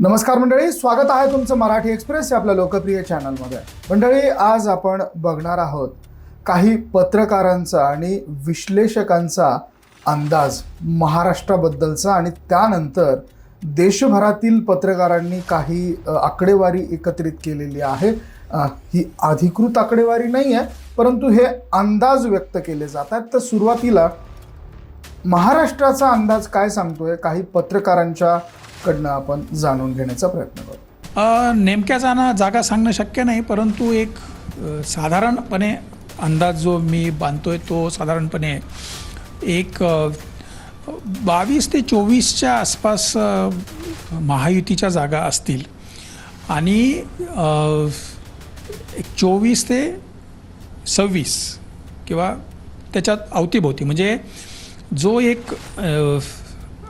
नमस्कार मंडळी स्वागत आहे तुमचं मराठी एक्सप्रेस या आपल्या लोकप्रिय चॅनलमध्ये. मंडळी आज आपण बघणार आहोत काही पत्रकारांचा आणि विश्लेषकांचा अंदाज महाराष्ट्राबद्दलचा आणि त्यानंतर देशभरातील पत्रकारांनी काही आकडेवारी एकत्रित केलेली आहे. ही अधिकृत आकडेवारी नाही आहे परंतु हे अंदाज व्यक्त केले जात आहेत. तर सुरुवातीला महाराष्ट्राचा अंदाज काय सांगतोय? काही पत्रकारांच्या कडनं आपण जाणून घेण्याचा प्रयत्न करू. नेमक्या जाणं जागा सांगणं शक्य नाही परंतु एक साधारणपणे अंदाज जो मी बांधतोय तो साधारणपणे एक बावीस ते चोवीसच्या आसपास महायुतीच्या जागा असतील. आणि एक चोवीस ते सव्वीस किंवा त्याच्यात अवतीभोवती. म्हणजे जो एक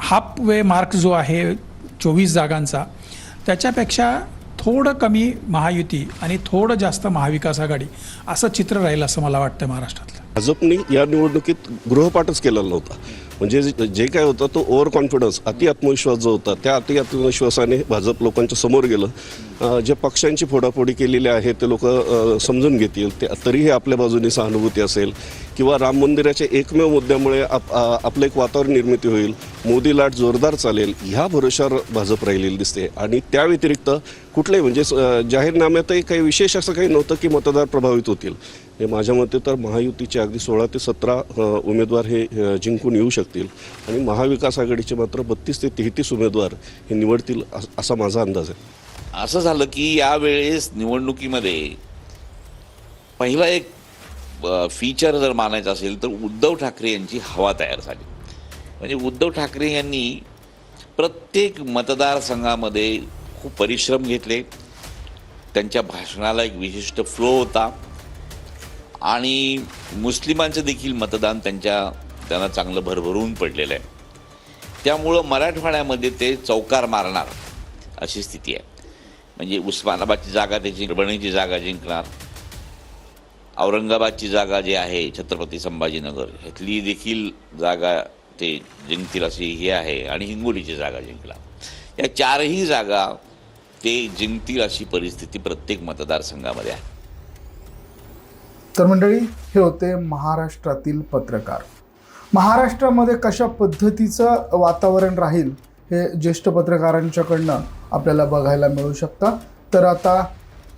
हाफ वे मार्क जो आहे चोवीस जागांचा. त्याच्यापेक्षा थोडं कमी महायुती आणि थोडं जास्त महाविकास आघाडी असं चित्र राहील असं मला वाटतं महाराष्ट्रातलं. भाजपने या निवडणुकीत गृहपाठच केलेला नव्हता. म्हणजे जे काय होतं तो ओव्हर कॉन्फिडन्स अति आत्मविश्वास जो होता त्या अति आत्मविश्वासाने भाजप लोकांच्या समोर गेलं. जे पक्षांची फोडाफोडी केलेली आहे ते लोक समजून घेतील. ते तरीही आपल्या बाजूने सहानुभूती असेल किंवा राम मंदिराच्या एकमेव मुद्द्यामुळे आप आपलं एक वातावरण निर्मिती होईल मोदी लाट जोरदार चालेल ह्या भरोशावर भाजप राहिलेली दिसते. आणि त्या व्यतिरिक्त कुठल्याही म्हणजे जाहीरनाम्यातही काही विशेष असं काही नव्हतं की मतदार प्रभावित होतील. हे माझ्या मते तर महायुतीचे अगदी सोळा ते सतरा उमेदवार हे जिंकून येऊ शकतील. आणि महाविकास आघाडीचे मात्र बत्तीस ते तेहतीस उमेदवार हे निवडतील असा माझा अंदाज आहे. असं झालं की यावेळेस निवडणुकीमध्ये पहिला एक फीचर जर मानायचं असेल तर उद्धव ठाकरे यांची हवा तयार झाली. म्हणजे उद्धव ठाकरे यांनी प्रत्येक मतदारसंघामध्ये खूप परिश्रम घेतले. त्यांच्या भाषणाला एक विशिष्ट फ्लो होता. आणि मुस्लिमांचं देखील मतदान त्यांच्या त्यांना चांगलं भरभरून पडलेलं आहे. त्यामुळं मराठवाड्यामध्ये ते चौकार मारणार अशी स्थिती आहे. म्हणजे उस्मानाबादची जागा ते जिंक जागा जिंकणार. औरंगाबादची जागा जी आहे छत्रपती संभाजीनगर ह्यातली देखील जागा ते जिंकतील अशी ही आहे आणि हिंगोलीची जागा जिंकणार. या चारही जागा ते जिंकतील अशी परिस्थिती प्रत्येक मतदारसंघामध्ये आहे. तर मंडळी हे होते महाराष्ट्रातील पत्रकार. महाराष्ट्रामध्ये कशा पद्धतीचं वातावरण राहील हे ज्येष्ठ पत्रकारांच्याकडनं आपल्याला बघायला मिळू शकतं. तर आता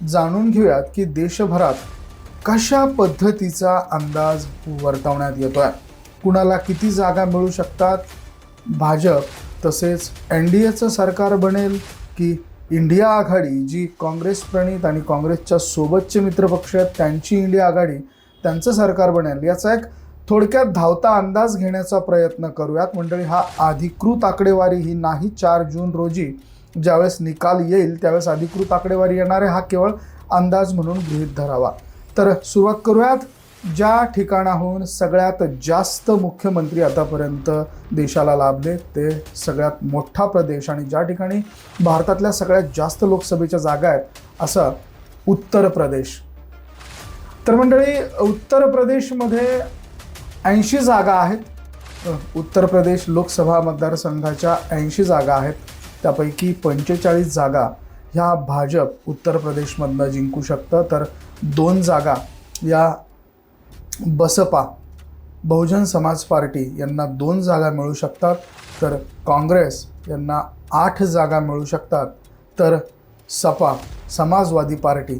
जाणून घेऊयात की देशभरात कशा पद्धतीचा अंदाज वर्तवण्यात येतो आहे कुणाला किती जागा मिळू शकतात? भाजप तसेच एन डी एचं सरकार बनेल की इंडिया आघाडी जी काँग्रेस प्रणित आणि काँग्रेसच्या सोबतचे मित्रपक्ष आहेत त्यांची इंडिया आघाडी त्यांचं सरकार बनेल याचा एक थोडक्यात धावता अंदाज घेण्याचा प्रयत्न करूयात. मंडळी हा अधिकृत आकडेवारी ही नाही चार जून रोजी ज्यावेळेस निकाल येईल त्यावेळेस अधिकृत आकडेवारी येणार आहे हा केवळ अंदाज म्हणून गृहीत धरावा. तर सुरुवात करूयात. ज्या ठिकाणाहून सगळ्यात जास्त मुख्यमंत्री आतापर्यंत देशाला लाभले ते सगळ्यात मोठा प्रदेश आणि ज्या ठिकाणी भारतातल्या सगळ्यात जास्त लोकसभेच्या जागा आहेत असं उत्तर प्रदेश. तर मंडळी उत्तर प्रदेशमध्ये ऐंशी जागा आहेत. उत्तर प्रदेश लोकसभा मतदारसंघाच्या ऐंशी जागा आहेत. त्यापैकी पंचेचाळीस जागा ह्या भाजप उत्तर प्रदेशमधनं जिंकू शकतं. तर दोन जागा या बसपा बहुजन समाज पार्टी यांना दोन जागा मिळू शकतात तर काँग्रेस यांना आठ जागा मिळू शकतात तर सपा समाजवादी पार्टी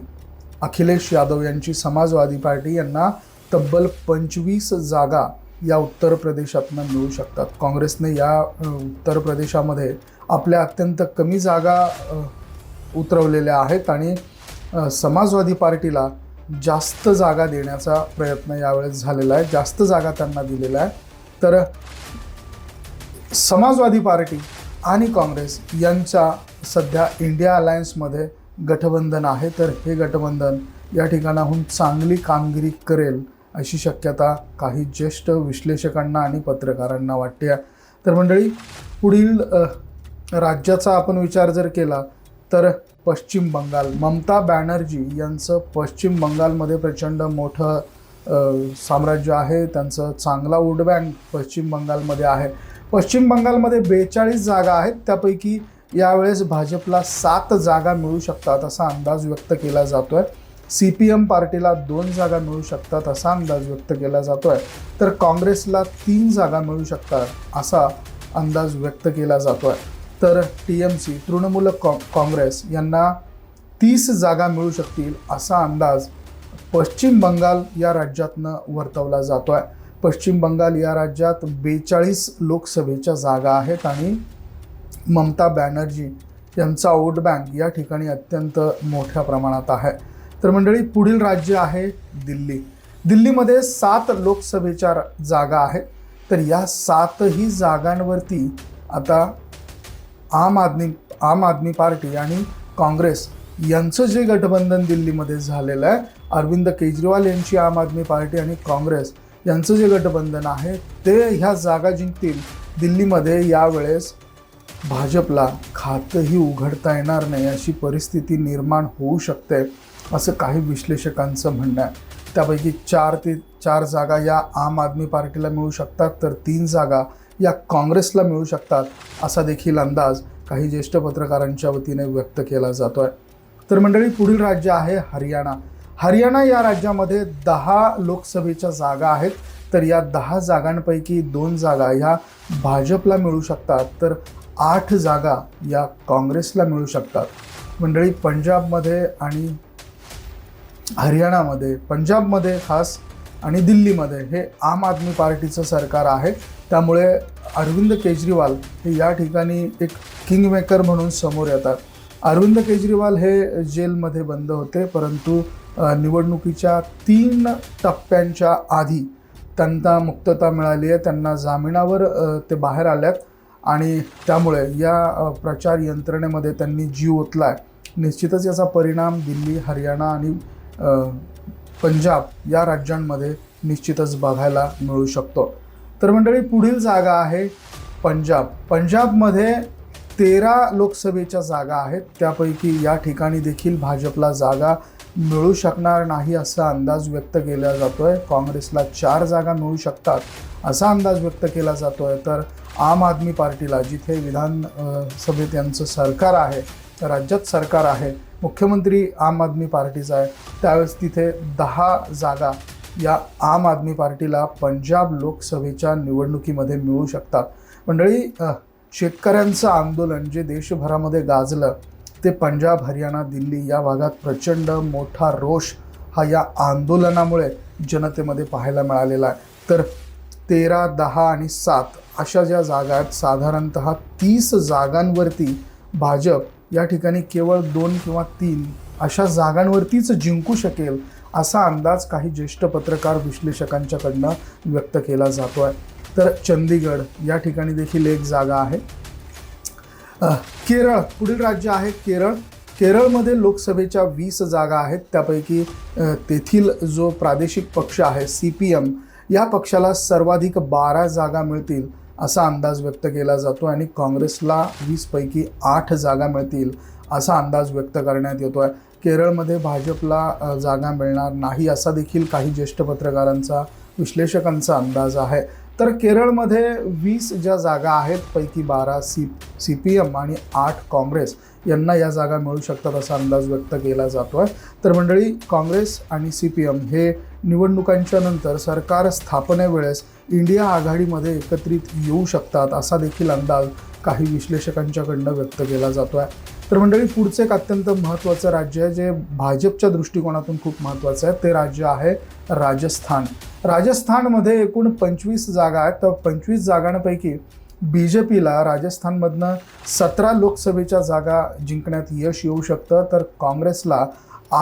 अखिलेश यादव यांची समाजवादी पार्टी यांना तब्बल पंचवीस जागा या उत्तर प्रदेशातनं मिळू शकतात. काँग्रेसने या उत्तर प्रदेशामध्ये आपल्या अत्यंत कमी जागा उतरवलेल्या आहेत आणि समाजवादी पार्टीला जास्त जागा देण्याचा प्रयत्न यावेळेस झालेला आहे. जास्त जागा त्यांना दिलेला आहे तर समाजवादी पार्टी आणि काँग्रेस यांच्या सध्या इंडिया अलायन्समध्ये गठबंधन आहे. तर हे गठबंधन या ठिकाणाहून चांगली कामगिरी करेल अशी शक्यता काही ज्येष्ठ विश्लेषकांना आणि पत्रकारांना वाटते आहे. तर मंडळी पुढील राज्याचा आपण विचार जर केला तर पश्चिम बंगाल. ममता बॅनर्जी यांचं पश्चिम बंगालमध्ये प्रचंड मोठं साम्राज्य आहे. त्यांचं चांगला वोट बँक पश्चिम बंगालमध्ये आहे. पश्चिम बंगालमध्ये बेचाळीस जागा आहेत. त्यापैकी यावेळेस भाजपला सात जागा मिळू शकतात असा अंदाज व्यक्त केला जातो आहे सी पी एम पार्टीला दोन जागा मिळू शकतात असा अंदाज व्यक्त केला जातो आहे तर काँग्रेसला तीन जागा मिळू शकतात असा अंदाज व्यक्त केला जातो आहे तर टी एम सी तृणमूल कॉ काँग्रेस यांना तीस जागा मिळू शकतील असा अंदाज पश्चिम बंगाल या राज्यातनं वर्तवला जातो आहे पश्चिम बंगाल या राज्यात बेचाळीस लोकसभेच्या जागा आहेत आणि ममता बॅनर्जी यांचा वोट बँक या ठिकाणी अत्यंत मोठ्या प्रमाणात आहे. तर मंडळी पुढील राज्य आहे दिल्ली. दिल्लीमध्ये सात लोकसभेच्या जागा आहेत. तर या सातही जागांवरती आता आम आदमी आम आदमी पार्टी आणि काँग्रेस यांचं जे गठबंधन दिल्लीमध्ये झालेलं आहे अरविंद केजरीवाल यांची आम आदमी पार्टी आणि काँग्रेस यांचं जे गठबंधन आहे ते ह्या जागा जिंकतील. दिल्लीमध्ये यावेळेस भाजपला खातंही उघडता येणार नाही अशी परिस्थिती निर्माण होऊ शकते असं काही विश्लेषकांचं म्हणणं आहे. त्यापैकी चार ते चार जागा या आम आदमी पार्टीला मिळू शकतात तर तीन जागा या काँग्रेसला मिळू शकतात असा देखील अंदाज काही ज्येष्ठ पत्रकारांच्या वतीने व्यक्त केला जातो आहे तर मंडळी पुढील राज्य आहे हरियाणा. हरियाणा या राज्यामध्ये दहा लोकसभेच्या जागा आहेत. तर या दहा जागांपैकी दोन जागा ह्या भाजपला मिळू शकतात. तर आठ जागा या काँग्रेसला मिळू शकतात. मंडळी पंजाबमध्ये आणि हरियाणामध्ये पंजाबमध्ये खास आणि दिल्लीमध्ये हे आम आदमी पार्टीचं सरकार आहे. त्यामुळे अरविंद केजरीवाल हे या ठिकाणी एक किंगमेकर म्हणून समोर येतात. अरविंद केजरीवाल हे जेलमध्ये बंद होते परंतु निवडणुकीच्या तीन टप्प्यांच्या आधी त्यांना मुक्तता मिळाली आहे. त्यांना जामिनावर ते बाहेर आल्यात आणि त्यामुळे या प्रचार यंत्रणेमध्ये त्यांनी जीव ओतला आहे निश्चितच याचा परिणाम दिल्ली हरियाणा आणि पंजाब या राज्यांमध्ये निश्चितच बघायला मिळू शकतो. तर मंडळी पुढील जागा आहे पंजाब. पंजाबमध्ये तेरा लोकसभेच्या जागा आहेत. त्यापैकी या ठिकाणी देखील भाजपला जागा मिळू शकणार नाही असा अंदाज व्यक्त केला जातो आहे काँग्रेसला चार जागा मिळू शकतात असा अंदाज व्यक्त केला जातो आहे तर आम आदमी पार्टीला जिथे विधान सभेत यांचं सरकार आहे राज्यात सरकार आहे मुख्यमंत्री आम आदमी पार्टीचा आहे त्यावेळेस तिथे दहा जागा या आम आदमी पार्टीला पंजाब लोकसभेच्या निवडणुकीमध्ये मिळू शकतात. मंडळी शेतकऱ्यांचं आंदोलन जे देशभरामध्ये गाजलं ते पंजाब हरियाणा दिल्ली या भागात प्रचंड मोठा रोष हा या आंदोलनामुळे जनतेमध्ये पाहायला मिळालेला आहे. तर तेरा दहा आणि सात अशा ज्या जागा आहेत साधारणत तीस जागांवरती भाजप या ठिकाणी केवळ दोन किंवा तीन अशा जागांवरतीच जिंकू शकेल असा अंदाज काही ज्येष्ठ पत्रकार विश्लेषकांच्याकडनं व्यक्त केला जातो आहे तर चंदीगड या ठिकाणी देखील एक जागा आहे. केरळ पुढील राज्य आहे केरळ. केरळमध्ये लोकसभेच्या वीस जागा आहेत. त्यापैकी तेथील जो प्रादेशिक पक्ष आहे सी पी एम या पक्षाला सर्वाधिक बारा जागा मिळतील असा अंदाज व्यक्त केला जातो आणि काँग्रेसला वीसपैकी आठ जागा मिळतील असा अंदाज व्यक्त करण्यात येतो आहे केरळमध्ये भाजपला जागा मिळणार नाही असा देखील काही ज्येष्ठ पत्रकारांचा विश्लेषकांचा अंदाज आहे. तर केरळमध्ये वीस ज्या जागा आहेत पैकी बारा सी सी पी एम आणि आठ काँग्रेस यांना या जागा मिळू शकतात असा अंदाज व्यक्त केला जातो आहे तर मंडळी काँग्रेस आणि सी पी एम हे निवडणुकांच्या नंतर सरकार स्थापनेवेळेस इंडिया आघाडीमध्ये एकत्रित येऊ शकतात असा देखील अंदाज काही विश्लेषकांच्याकडनं व्यक्त केला जातो आहे तर मंडळी पुढचं एक अत्यंत महत्त्वाचं राज्य आहे जे भाजपच्या दृष्टिकोनातून खूप महत्त्वाचं आहे ते राज्य आहे राजस्थान. राजस्थानमध्ये एकूण पंचवीस जागा आहेत. तर पंचवीस जागांपैकी बी जे पीला राजस्थानमधनं सतरा लोकसभेच्या जागा जिंकण्यात यश येऊ शकतं. तर काँग्रेसला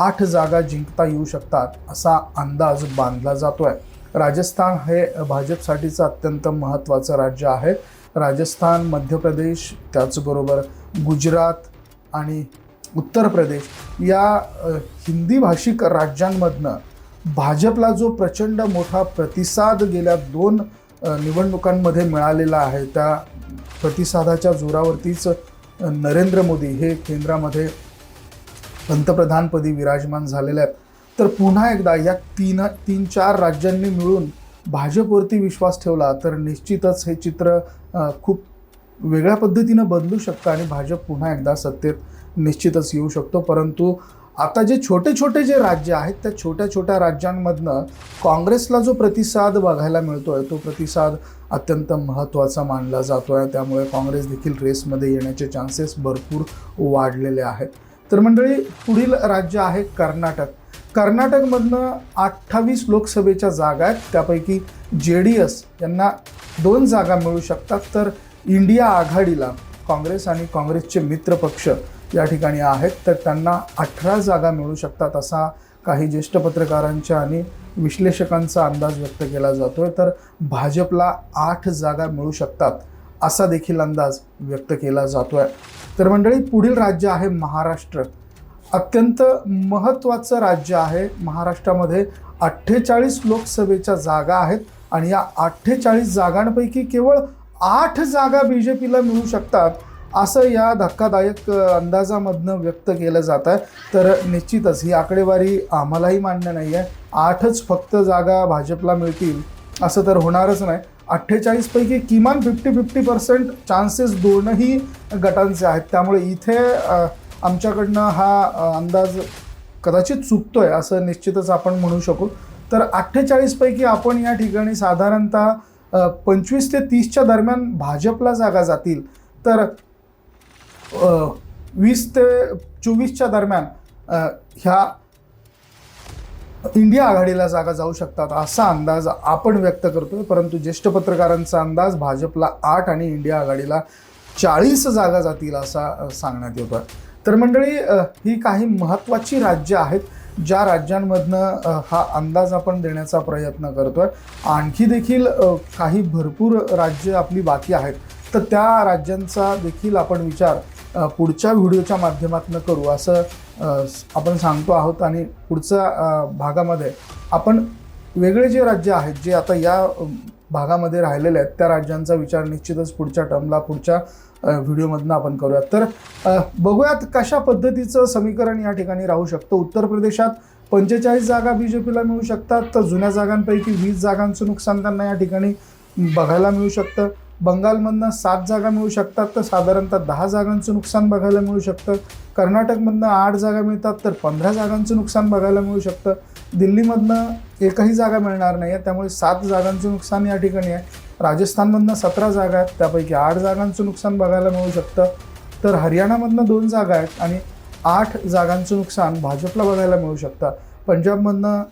आठ जागा जिंकता येऊ शकतात असा अंदाज बांधला जातो आहे राजस्थान हे भाजपसाठीचं अत्यंत महत्त्वाचं राज्य आहे. राजस्थान मध्य प्रदेश त्याचबरोबर गुजरात आणि उत्तर प्रदेश या हिंदी भाषिक राज्यांमधनं भाजपला जो प्रचंड मोठा प्रतिसाद गेल्या दोन निवडणुकांमध्ये मिळालेला आहे त्या प्रतिसादाच्या जोरावरतीच नरेंद्र मोदी हे केंद्रामध्ये पंतप्रधानपदी विराजमान झालेले आहेत. तर पुन्हा एकदा या तीन तीन चार राज्यांनी मिळून भाजपवरती विश्वास ठेवला तर निश्चितच हे चित्र खूप वेगळ्या पद्धतीनं बदलू शकतं आणि भाजप पुन्हा एकदा सत्तेत निश्चितच येऊ शकतो. परंतु आता जे छोटे छोटे जे राज्य आहेत त्या छोट्या छोट्या राज्यांमधनं काँग्रेसला जो प्रतिसाद बघायला मिळतोय तो प्रतिसाद अत्यंत महत्त्वाचा मानला जातो आहे त्यामुळे काँग्रेस देखील रेसमध्ये येण्याचे चान्सेस भरपूर वाढलेले आहेत. तर मंडळी पुढील राज्य आहे कर्नाटक. कर्नाटकमधनं अठ्ठावीस लोकसभेच्या जागा आहेत. त्यापैकी जे डी एस यांना दोन जागा मिळू शकतात. तर इंडिया आघाडीला काँग्रेस आणि काँग्रेसचे मित्रपक्ष या ठिकाणी आहेत तर त्यांना अठरा जागा मिळू शकतात असा काही ज्येष्ठ पत्रकारांच्या आणि विश्लेषकांचा अंदाज व्यक्त केला जातोय. तर भाजपला आठ जागा मिळू शकतात असा देखील अंदाज व्यक्त केला जातोय. तर मंडळी पुढील राज्य आहे महाराष्ट्र. अत्यंत महत्त्वाचं राज्य आहे. महाराष्ट्रामध्ये अठ्ठेचाळीस लोकसभेच्या जागा आहेत आणि या अठ्ठेचाळीस जागांपैकी केवळ आठ जागा बी जे पीला मिळू शकतात असं या धक्कादायक अंदाजामधनं व्यक्त केलं जात आहे. तर निश्चितच ही आकडेवारी आम्हालाही मान्य नाही आहे आठच फक्त जागा भाजपला मिळतील असं तर होणारच नाही. अठ्ठेचाळीसपैकी किमान फिफ्टी फिफ्टी पर्सेंट चान्सेस दोनही गटांचे आहेत. त्यामुळे इथे आमच्याकडनं हा अंदाज कदाचित चुकतोय असं निश्चितच आपण म्हणू शकू. तर अठ्ठेचाळीसपैकी आपण या ठिकाणी साधारणतः पंचवीस ते तीसच्या दरम्यान भाजपला जागा जातील. तर वीस ते चोवीसच्या दरम्यान ह्या इंडिया आघाडीला जागा जाऊ शकतात असा अंदाज आपण व्यक्त करतोय. परंतु ज्येष्ठ पत्रकारांचा अंदाज भाजपला आठ आणि इंडिया आघाडीला चाळीस जागा जातील असा सांगण्यात येतो तर मंडळी ही काही महत्त्वाची राज्य आहेत. ज्या राज्यांमधनं हा अंदाज आपण देण्याचा प्रयत्न करतोय आणखी देखील काही भरपूर राज्य आपली बाकी आहेत. तर त्या राज्यांचा देखील आपण विचार पुढच्या व्हिडिओच्या माध्यमातून करू असं आपण सांगतो आहोत आणि पुढच्या भागामध्ये आपण वेगळे जे राज्य आहेत जे आता या भागामध्ये राहिलेले आहेत. त्या राज्यांचा विचार निश्चितच पुढच्या टर्मला पुढच्या व्हिडिओमधनं आपण करूयात. तर बघूयात कशा पद्धतीचं समीकरण या ठिकाणी राहू शकतं. उत्तर प्रदेशात पंचेचाळीस जागा बी जे पीला मिळू शकतात. तर जुन्या जागांपैकी वीस जागांचं नुकसान त्यांना या ठिकाणी बघायला मिळू शकतं. बंगालमधनं सात जागा मिळू शकतात तर साधारणतः दहा जागांचं नुकसान बघायला मिळू शकतं. कर्नाटकमधनं आठ जागा मिळतात तर पंधरा जागांचं नुकसान बघायला मिळू शकतं. दिल्लीमधनं एकही जागा मिळणार नाही आहे त्यामुळे सात जागांचं नुकसान या ठिकाणी आहे. राजस्थानमधनं सतरा जागा आहेत त्यापैकी आठ जागांचं नुकसान बघायला मिळू शकतं. तर हरियाणामधनं दोन जागा आहेत आणि आठ जागांचं नुकसान भाजपला बघायला मिळू शकतं. पंजाबमधनं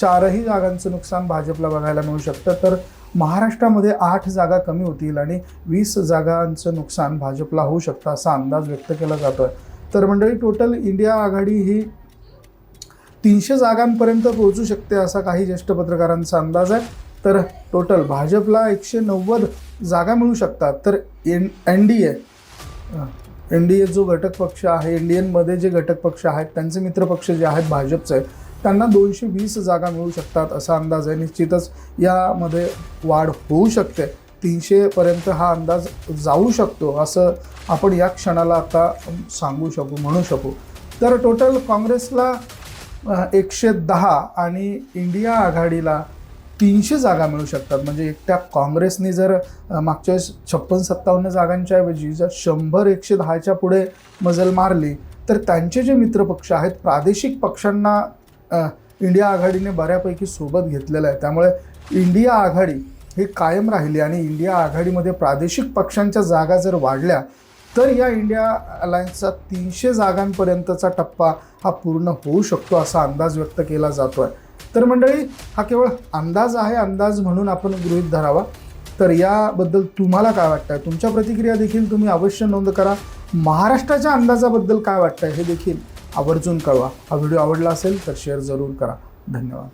चारही जागांचं नुकसान भाजपला बघायला मिळू शकतं. तर महाराष्ट्रामध्ये आठ जागा कमी होतील आणि वीस जागांचं नुकसान भाजपला होऊ शकतं असा अंदाज व्यक्त केला जातो आहे तर मंडळी टोटल इंडिया आघाडी ही तीनशे जागांपर्यंत पोहोचू शकते असा काही ज्येष्ठ पत्रकारांचा अंदाज आहे. तर टोटल भाजपला एकशे नव्वद जागा मिळू शकतात. तर N N D A N D A जो घटक पक्ष आहे इंडियनमध्ये जे घटक पक्ष आहेत त्यांचे मित्रपक्ष जे आहेत भाजपचे त्यांना दोनशे वीस जागा मिळू शकतात असा अंदाज आहे. निश्चितच यामध्ये वाढ होऊ शकते. तीनशेपर्यंत हा अंदाज जाऊ शकतो असं आपण या क्षणाला आता सांगू शकू म्हणू शकू. तर टोटल काँग्रेसला एकशे दहा आणि इंडिया आघाडीला तीनशे जागा मिळू शकतात. म्हणजे एकट्या काँग्रेसने जर मागच्या वेळेस छप्पन सत्तावन्न जागांच्या ऐवजी जर शंभर एकशे दहाच्या पुढे मजल मारली तर त्यांचे जे मित्रपक्ष आहेत प्रादेशिक पक्षांना इंडिया आघाडीने बऱ्यापैकी सोबत घेतलेलं आहे. त्यामुळे इंडिया आघाडी ही कायम राहिली आणि इंडिया आघाडीमध्ये प्रादेशिक पक्षांच्या जागा जर वाढल्या तर या इंडिया अलायन्सचा तीनशे जागांपर्यंतचा टप्पा हा पूर्ण होऊ शकतो असा अंदाज व्यक्त केला जातो आहे तर मंडळी हा केवळ अंदाज आहे अंदाज म्हणून आपण गृहीत धरावा. तर याबद्दल तुम्हाला काय वाटतं तुमच्या प्रतिक्रिया देखील तुम्ही अवश्य नोंद करा. महाराष्ट्राच्या अंदाजाबद्दल काय वाटतं हे देखील आवर्जून कळवा. हा व्हिडिओ आवडला असेल तर शेअर जरूर करा. धन्यवाद.